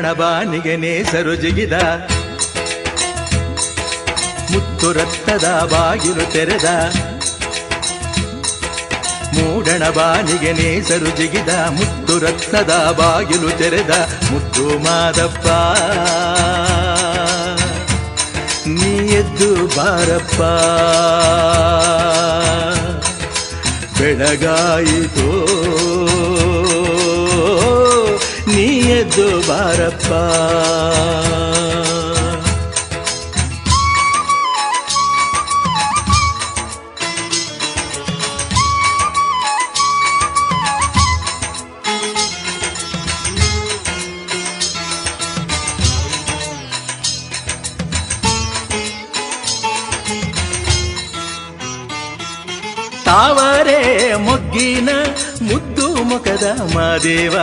ಮೂಡಣ ಬಾನಿಗೆ ನೇಸರು ಜಿಗಿದ. ಮುತ್ತು ರಕ್ತದ ಬಾಗಿಲು ತೆರೆದ. ಮೂಡಣ ಬಾನಿಗೆ ನೇಸರು ಜಿಗಿದ. ಮುತ್ತು ರಕ್ತದ ಬಾಗಿಲು ತೆರೆದ. ಮುತ್ತು ಮಾದಪ್ಪ, ನೀ ಎದ್ದು ಬಾರಪ್ಪ. ಬೆಳಗಾಯಿತು ಎದ್ದು ಬಾರಪ್ಪ ತಾವರೆ ಮೊಗ್ಗಿನ ಮುದ್ದು ಮುಖದ ಮಾದೇವ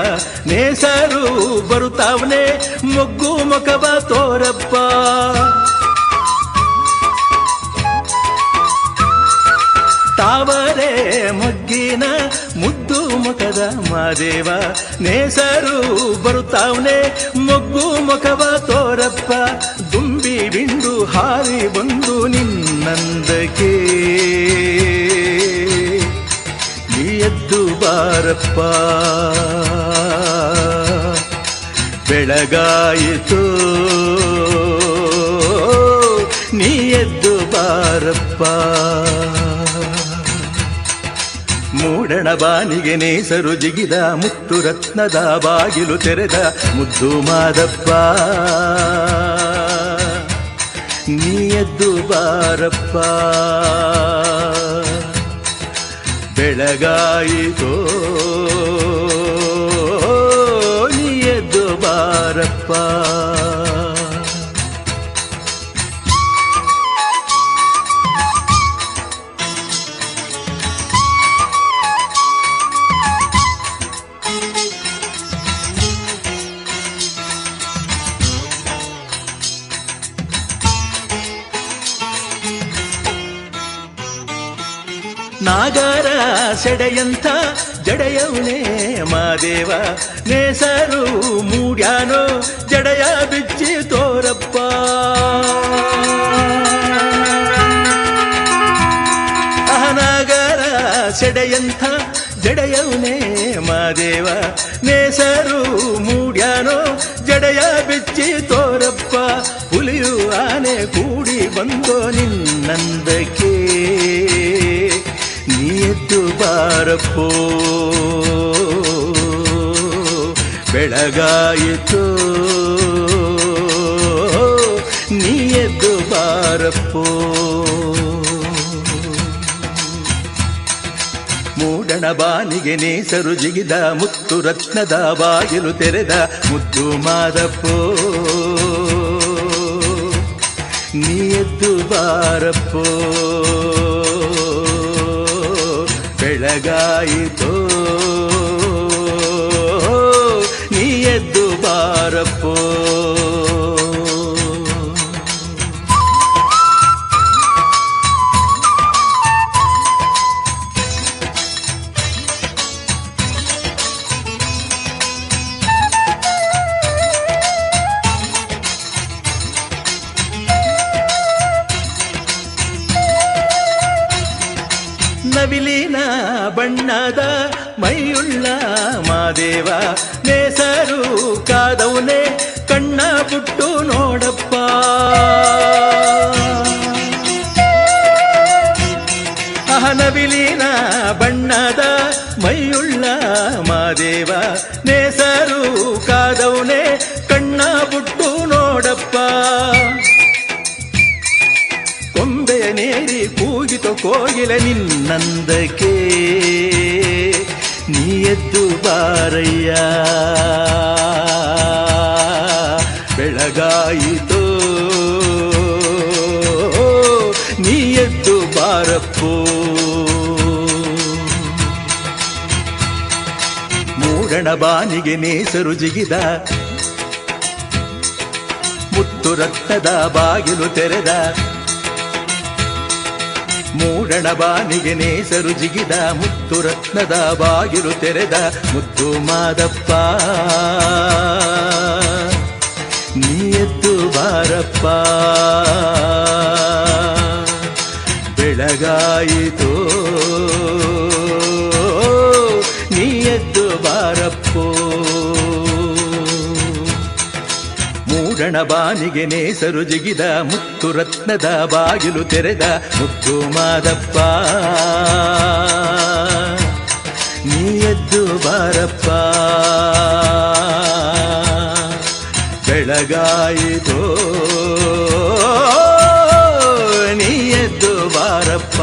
ನೇಸರು ಬರುತ್ತಾವನೆ, ಮೊಗ್ಗು ಮುಖವ ತೋರಪ್ಪ. ತಾವರೆ ಮೊಗ್ಗಿನ ಮುದ್ದು ಮುಖದ ಮಾದೇವ ನೇಸರು ಬರುತ್ತಾವನೆ, ಮೊಗ್ಗು ಮುಖವ ತೋರಪ್ಪ. ದುಂಬಿ ಬಿಂದು ಹಾರಿ ಬಂದು ನಿನ್ನಂದಕ್ಕೆ. ಎದ್ದು ಬಾರಪ್ಪ. ಬೆಳಗಾಯಿತು. ನೀ ಎದ್ದು ಬಾರಪ್ಪ. ಮೂಡಣ ಬಾನಿಗೆ ನೇಸರು ಜಿಗಿದ ಮುತ್ತು ರತ್ನದ ಬಾಗಿಲು ತೆರೆದ ಮುದ್ದು ಮಾದಪ್ಪ. ನೀ ಎದ್ದು ಬಾರಪ್ಪ. ಬೆಳಗಾಯಿತೋ ನೀ ಎದ್ದು ಬಾರಪ್ಪ. ನಾಗರ ಸೆಡೆಯಂತ ಜಡೆಯವನೇ ಮಾದೇವ. ನೇಸರು ಮೂಡ್ಯಾನೋ ಜಡೆಯ ಬಿಚ್ಚಿ ತೋರಪ್ಪ. ಅಹನಾಗರ ಸೆಡೆಯಂಥ ಜಡೆಯವನೇ ಮಾದೇವ. ನೇಸರು ಮೂಡ್ಯಾನೋ ಜಡೆಯ ಬಿಚ್ಚಿ ತೋರಪ್ಪ. ಹುಲಿಯು ಆನೆ ಕೂಡಿ ಬಂದೋ ನಿನ್ನಂದಕ್ಕೆ. ಎದ್ದು ಬಾರಪ್ಪೋ. ಬೆಳಗಾಯಿತು. ನೀ ಎದ್ದು ಬಾರಪ್ಪೋ. ಮೂಡಣ ಬಾನಿಗೆ ನೇಸರು ಜಿಗಿದ ಮುತ್ತು ರತ್ನದ ಬಾಗಿಲು ತೆರೆದ ಮುದ್ದು ಮಾದಪ್ಪೋ. ನೀ ಎದ್ದು ಬಾರಪ್ಪೋ. ಬೆಳಗಾಯಿತೋ ಮೈಯುಳ್ಳ ಮಾದೇವ ನೇಸರು ಕಾದವನೇ ಕಣ್ಣ ಬಿಟ್ಟು ನೋಡಪ್ಪ. ಅಹನವಿಲೀನ ನವಿಲಿನ ಬಣ್ಣದ ಮೈಯುಳ್ಳ ಮಾದೇವ ನೇಸರು ಕಾದವನೇ ಕಣ್ಣ ಬಿಟ್ಟು ನೋಡಪ್ಪ. ಕೊಂಬೆಯ ನೇರಿ ಕೂಗಿತು ಕೋಗಿಲ ನಿನ್ನಂದಕ್ಕೆ. ಎದ್ದು ಬಾರಯ್ಯ. ಬೆಳಗಾಯಿತು ನೀ ಎದ್ದು ಬಾರಪ್ಪೋ. ಮೂಡಣ ಬಾನಿಗೆ ನೇಸರು ಜಿಗಿದ ಮುತ್ತು ರಕ್ತದ ಬಾಗಿಲು ತೆರೆದ ಮೂಡಣ ಬಾನಿಗೆ ನೇಸರು ಜಿಗಿದ ಮುತ್ತು ರತ್ನದ ಬಾಗಿಲು ತೆರೆದ ಮುದ್ದು ಮಾದಪ್ಪ. ಬಾರಪ್ಪ. ಬೆಳಗಾಯಿತು ಮೂಡಣ ನೇಸರು ಜಿಗಿದ, ಮುತ್ತು ರತ್ನದ ಬಾಗಿಲು ತೆರೆದ ಮುತ್ತು ಮಾದಪ್ಪ. ನೀ ಎದ್ದು ಬಾರಪ್ಪ. ಬೆಳಗಾಯಿತೋ ನೀ ಎದ್ದು ಬಾರಪ್ಪ.